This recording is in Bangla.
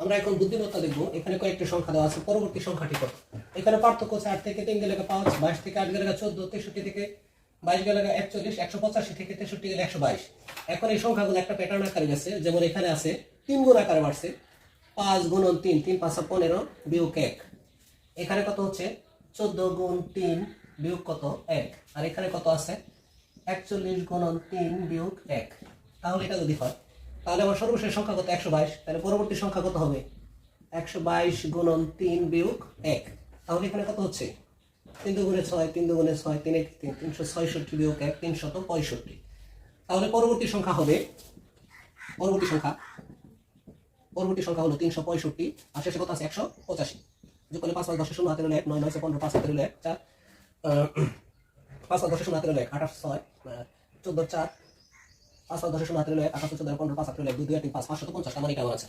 আমরা এখন বুদ্ধিমত্তা দেখব। এখানে কয়েকটি সংখ্যা দেওয়া আছে। পরবর্তী সংখ্যাটি কত? এখানে পার্থক্য আছে আট থেকে তিন গেলে পাঁচ, বাইশ থেকে আট গেলে চোদ্দ, তেষট্টি থেকে বাইশ গেলে একচল্লিশ, একশো পঁচাশি থেকে তেষট্টি গেলে একশো বাইশ। এখন এই সংখ্যাগুলো একটা প্যাটার্ন আকারে গেছে। যেমন এখানে আছে, তিন গুণ আকারে বাড়ছে। পাঁচ গুণন তিন তিন পাঁচা পনেরো, বিয়োগ এক। এখানে কত হচ্ছে? চোদ্দ গুণ তিন, বিয়োগ কত? এক। আর এখানে কত আছে? একচল্লিশ গুণন তিন, বিয়োগ এক। তাহলে এটা যদি হয় তাহলে আমার সর্বশেষ সংখ্যা কত? একশো বাইশ। তাহলে পরবর্তী সংখ্যা কত হবে? একশো বাইশ গুণন তিন বিয়োগ এক। তাহলে এখানে কত হচ্ছে? তিন দুগুণে ছয়, তিন দুগুণে ছয়, তিন এক, তিন, তিনশো ছয়ষট্টি বিয়োগ এক, তিনশত পঁয়ষট্টি। তাহলে পরবর্তী সংখ্যা হবে, পরবর্তী সংখ্যা পরবর্তী সংখ্যা হলো তিনশো পঁয়ষট্টি, আর শেষে কত আছে? একশো পঁচাশি। যোগ করলে পাঁচ পাঁচ দশের শূন্য হাতে এক, নয় নয়শো পনেরো, পাঁচ হাতে এক, চার পাঁচ পাঁচ দশের শূন্য হাতে এক, আঠাশ, ছয় চোদ্দ, চার পাঁচ পাঁচ দশের শূন্য হাতে লয় আকাশ চোদ্দ পনেরো, পাঁচ হাতে লয় দুই দুই তিন, পাঁচ পাঁচশত পঞ্চাশ আমার এটা আমার আছে।